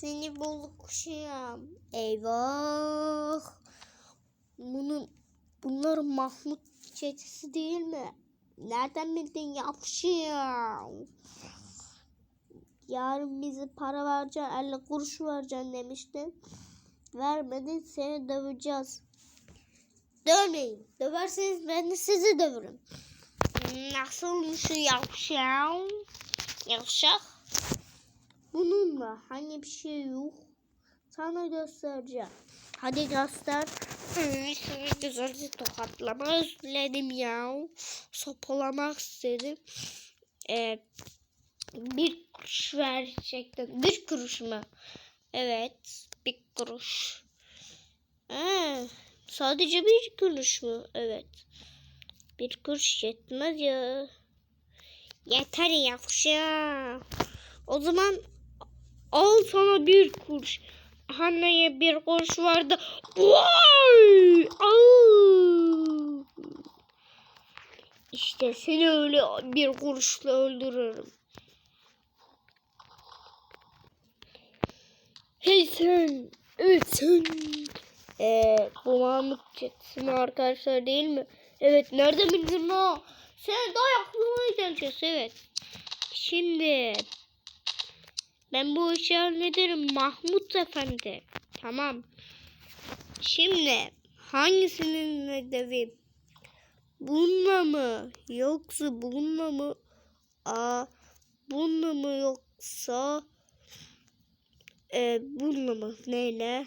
Seni buluşacağım. Eyvah. Bunun, bunlar Mahmut çetesi değil mi? Nereden bildin yapışıyor? Yarın bize para vereceksin, 50 kuruş vereceksin demiştin. Vermedin seni döveceğiz. Dövmeyin. Döverseniz ben de sizi döverim. Nasıl şu yavşak? Yavşak. Bununla hani bir şey yok. Sana göstereceğim. Hadi göster. Güzelce tokatlamak istedim ya. Sopalamak istedim. Ee, bir kuruş verecektim. Bir kuruş mu? Evet. Bir kuruş. Ha, sadece bir kuruş mu? Evet. Bir kuruş yetmez ya. Yeter yavşa. O zaman al sana bir kuruş. Anneye bir kuruş vardı. Vay! Au! İşte seni öyle bir kuruşla öldürürüm. Hey sen! Evet sen! Ee, bu Mahmut Çetin arkadaşlar değil mi? Evet nerede bildin o? Sen dayaklığına geleceğiz evet. Şimdi ben bu işi hallederim Mahmut Efendi. Tamam. Şimdi hangisinin hedefi? Bununla mı? Yoksa bununla mı? Aa, bununla mı yoksa e, bununla mı? Neyle?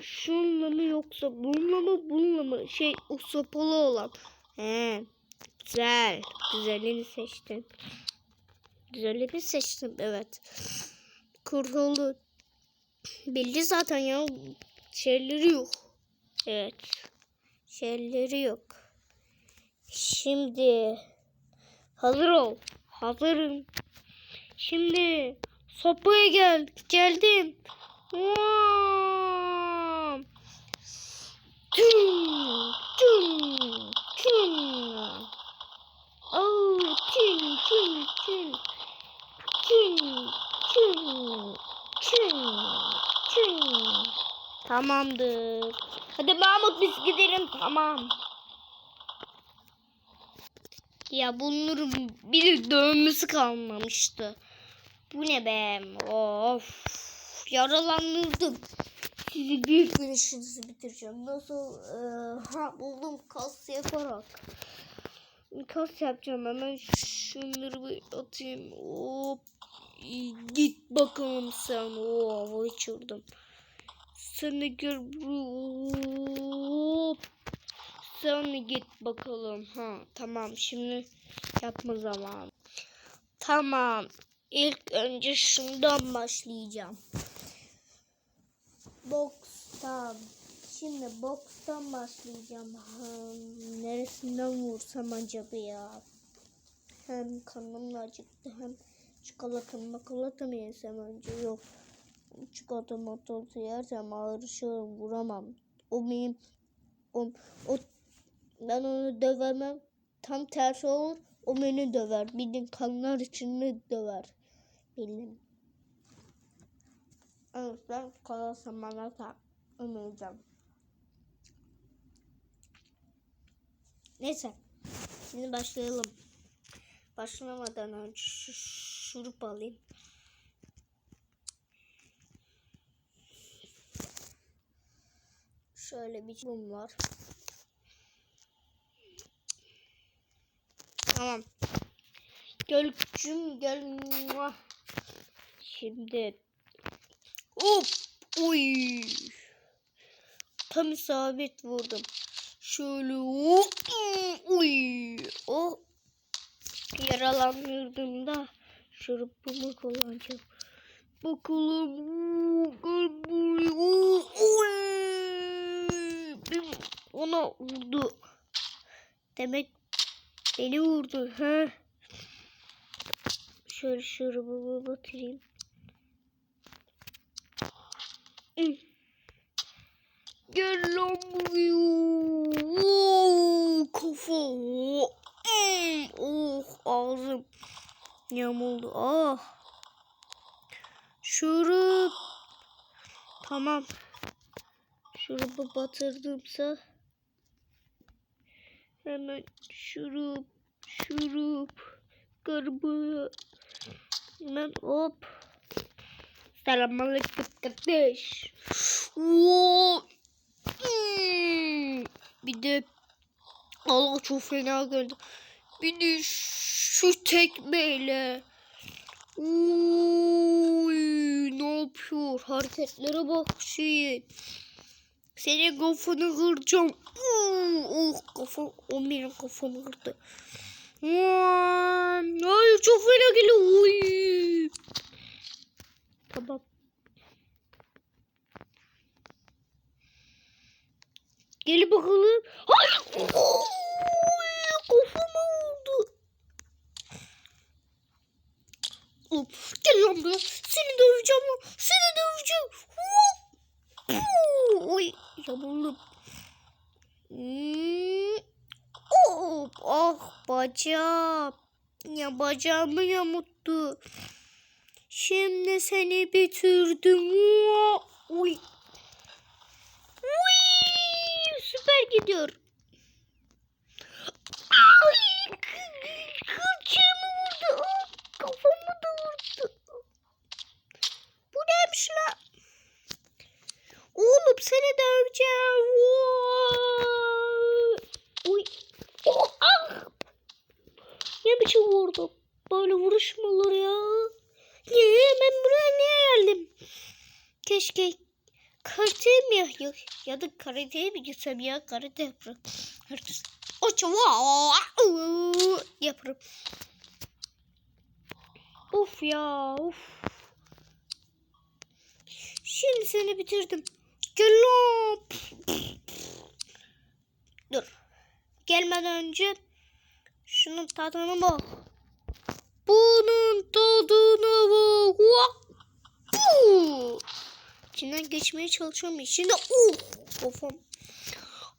Şunla mı yoksa bununla mı? Bununla mı? Şey o sopalı olan. He. Güzel. Güzelini seçtim. Güzelini seçtim evet. Kurtuldu. Bildi zaten ya. Şeyleri yok. Evet. Şeyleri yok. Şimdi hazır ol. Hazırım. Şimdi sopaya gel. Geldim. Vaa! Tamamdır. Hadi Mahmut biz gidelim. Tamam. Ya bunların bir dövmesi kalmamıştı. Bu ne be? Of. Yaralandım. Sizi bir gün işinizi bitireceğim. Nasıl? Ee, ha buldum kas yaparak. Kas yapacağım hemen şunları bir atayım. Hop. Git bakalım sen. Oo, hava uçurdum. Sen de gör. Hop. De git bakalım. Ha tamam şimdi yapma zamanı. Tamam. İlk önce şundan başlayacağım. Bokstan. Şimdi bokstan başlayacağım. Hmm, neresinden vursam acaba ya? Hem karnım da acıktı hem çikolata makolata mı yesem önce? Yok. Çikolata makolata yersem ağrışırım vuramam. O benim o, o ben onu dövemem. Tam tersi olur. O beni döver. Bildiğin kanlar içinde döver. Bildim. Evet ben kola samanata ömüreceğim. Neyse. Şimdi başlayalım. Başlamadan önce şu şurup alayım. Şöyle bir mum var. Tamam. Gölcüm gel. Şimdi hop uy. Tam isabet vurdum. Şöyle uy. O yaralanıyordum da şurupumu kullanacağım. Bakalım. Uy. Ona vurdu. Demek Beni vurdu. Ha. Şöyle şurubu batırayım. Gel lan buraya. Kafa. Oh ağzım yamuldu. Ah. Şurup. Tamam. Şurubu batırdımsa hemen şurup şurup garbı hemen hop Selamünaleyküm kardeş. Bir de Allah çok fena geldi. Bir de şu tekmeyle. Oy, ne yapıyor? Hareketlere bak şeyin. Senin kafanı kıracağım. Oh kafam, o benim kafamı kırdı. Ay çok fena geliyor. Oy. Tamam. Gel bakalım. Ay! Kafama vurdu. Of, gel lan buraya. Seni döveceğim lan. Seni döveceğim. Hop. Oy, yamuldum. Hmm. Hop, ah bacağım. Ya bacağımı yamuttu. Şimdi seni bitirdim. Uy. Uy. Süper gidiyor. Ay, kılçığımı vurdu. Ah, Kafamı da vurdu. Bu neymiş la? Oğlum seni döveceğim. Vay. Uy. Oh, ah. Ne biçim vurdu? Böyle vuruşmalar ya. Niye ben buraya niye geldim? Keşke karate mi ya, ya, da karateye mi gitsem ya karate yaparım. Herkes o çava yaparım. Of ya of. Şimdi seni bitirdim. Gel. Dur. Gelmeden önce şunun tadına bak. Bunun tadına bak. Vak. İçinden geçmeye çalışıyorum. İçinde uh, kafam.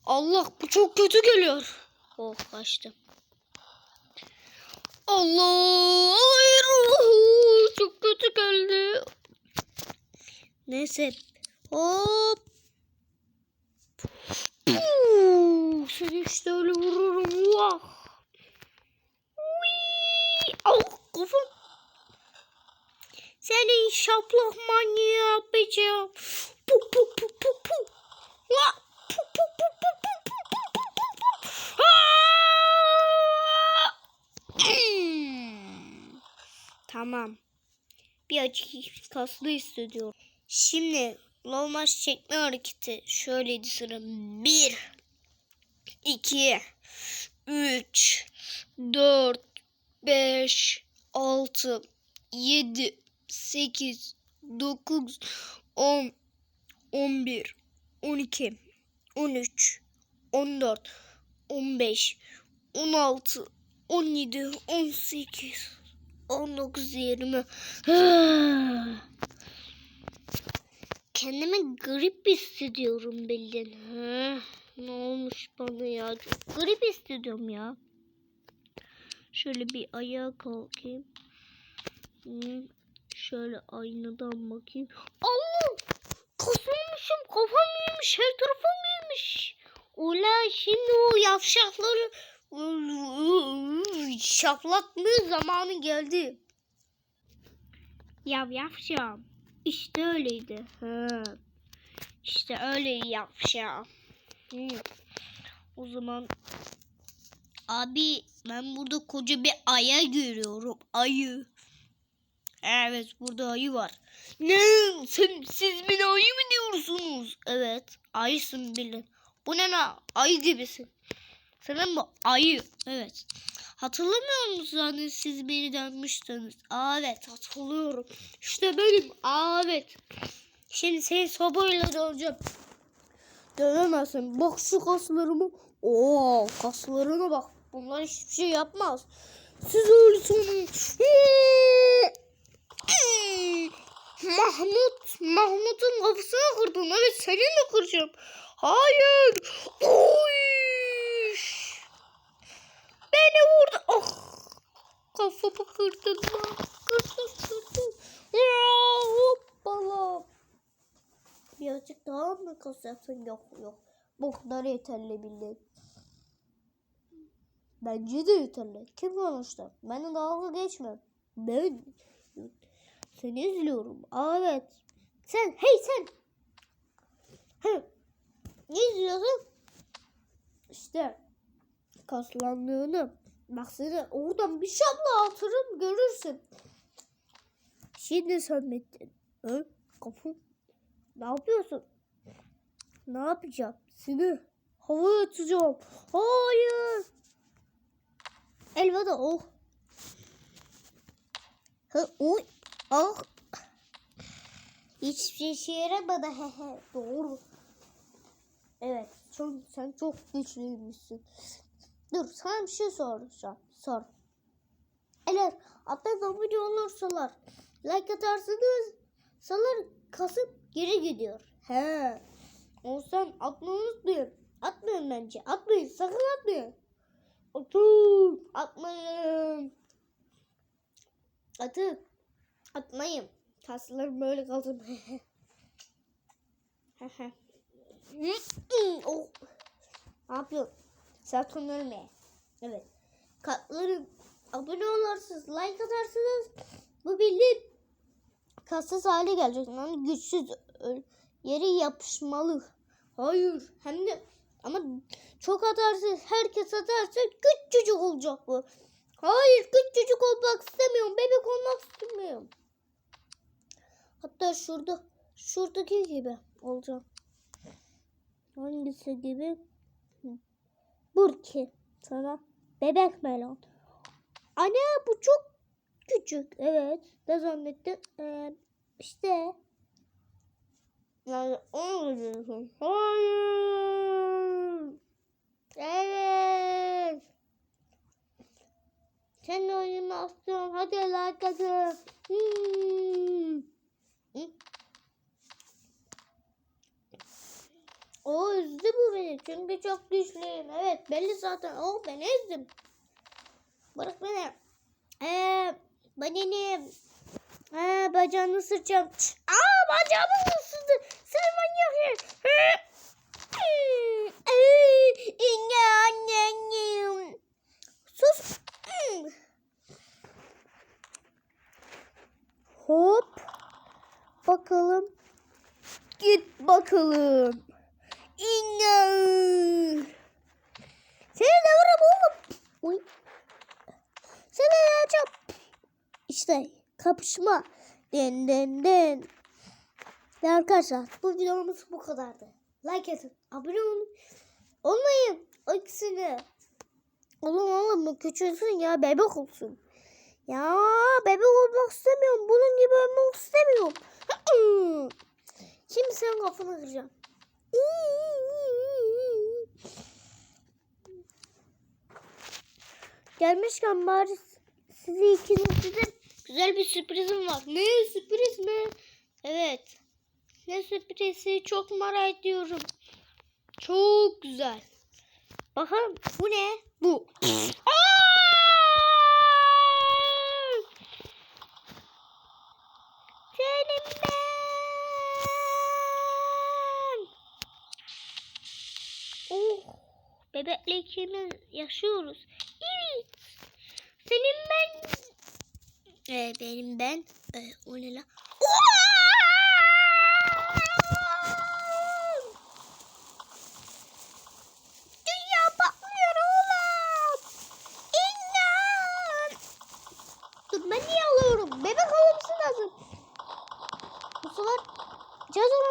Allah bu çok kötü geliyor. Oh kaçtım. Allah hayır. uh, Çok kötü geldi. Neyse. Hop. Puu. Seni işte öyle vururum. Vah. Au kafam. Seni şaplak manyağı yapacağım. Pu pu pu pu pu. La. Pu pu pu pu pu pu pu pu pu pu. Hmm. Tamam. Bir acı kaslı hissediyorum. Şimdi Lolmaş çekme hareketi şöyleydi sıra. Bir, iki, üç, dört, beş, altı, yedi, 8, 9, 10, 11, 12, 13, 14, 15, 16, 17, 18, 19, 20. Kendimi garip hissediyorum bildin. Ha, ne olmuş bana ya? Çok garip hissediyorum ya. Şöyle bir ayağa kalkayım. Şöyle aynadan bakayım. Allah! Kasılmışım. Kafam yemiş. Her tarafım yemiş. Ula şimdi o yavşakları şaplatma zamanı geldi. Yav yavşam. İşte öyleydi. Ha. İşte öyle yavşam. O zaman abi ben burada koca bir aya görüyorum. Ayı. Evet burada ayı var. Ne? Sen, siz beni ayı mı diyorsunuz? Evet ayısın bilin. Bu ne la? Ayı gibisin. Senin bu ayı. Evet. Hatırlamıyor musunuz hani siz beni dönmüştünüz? Evet hatırlıyorum. İşte benim. Evet. Şimdi seni sobayla döveceğim. Dövemezsin. Bak şu kaslarımı. Oo kaslarına bak. Bunlar hiçbir şey yapmaz. Siz ölüsünüz. Mahmut, Mahmut'un kafasına kırdın. Evet seni de kıracağım. Hayır. Oy. Beni vurdu. Oh. Kafamı kırdın. Kırdın kırdın. Ya, hop. birazcık daha mı kas yapsın? Yok yok. Bu kadar yeterli bildim. Bence de yeterli. Kim konuştu? Beni dalga geçme. Ben seni izliyorum. Evet. Sen, hey sen. Hı. Ne izliyorsun? İşte kaslandığını. Bak seni oradan bir şapla atırım görürsün. Şimdi sen bittin. Hı? Kapı. Ne yapıyorsun? Ne yapacağım? Seni havaya atacağım. Hayır. Elveda oh. Ha, oy. Ah. Hiçbir şey yaramadı. Doğru. Evet. Çok, sen çok güçlüymüşsün. Dur sana bir şey soracağım. Sor. Eğer hatta abone olursalar like atarsınız salar kasıp geri gidiyor. He. O sen atmayı unutmayın. Atmayın bence. Atmayın. Sakın atmayın. Atın. Atmayın. Atın. Atmayın. Kaslarım böyle kalsın. oh. Ne yapıyorsun? Sakın ölme. Evet. Katları abone olursunuz, like atarsınız. Bu bildiğin kassız hale gelecek. Yani güçsüz yere yapışmalı. Hayır. Hem de ama çok atarsınız. Herkes atarsa küçücük olacak bu. Hayır küçücük olmak istemiyorum. Bebek olmak istemiyorum. Hatta şurada şuradaki gibi olacağım. Hangisi gibi? Burki. Sana bebek melon. Anne bu çok küçük. Evet. Ne zannettin? Ee, işte. Yani onu diyorsun. Hayır. Evet. Sen oynamazsın. Hadi like atın. Hmm. Hı? O üzdü bu beni çünkü çok güçlüyüm. Evet belli zaten. O ben ezdim. Bırak beni. Ee, bana ne? Ee, bacağını sıçacağım. Çık. Aa bacağımı ısırdı. Sen manyak ya. annem. Sus. Hop. Bakalım. Git bakalım. İnanın. Seni de vururum oğlum. Uy. Seni de yapacağım. İşte kapışma. Den den den. Ve arkadaşlar bu videomuz bu kadardı. Like atın. Abone olun. Olmayın. O. Oğlum oğlum bu küçülsün ya bebek olsun. Ya bebek olmak istemiyorum. Bunun gibi olmak istemiyorum. Şimdi senin kafanı kıracağım. Gelmişken bari sizi ikinizi de güzel bir sürprizim var. Ne sürpriz mi? Evet. Ne sürprizi çok merak ediyorum. Çok güzel. Bakalım bu ne? Bu. Oh. Bebekle ikimiz yaşıyoruz. Evet. Senin ben. Ee, benim ben. Ee, o ne la? Dünya patlıyor oğlum. İnan. Dur ben niye alıyorum? Bebek alması lazım. Bu sefer caz olman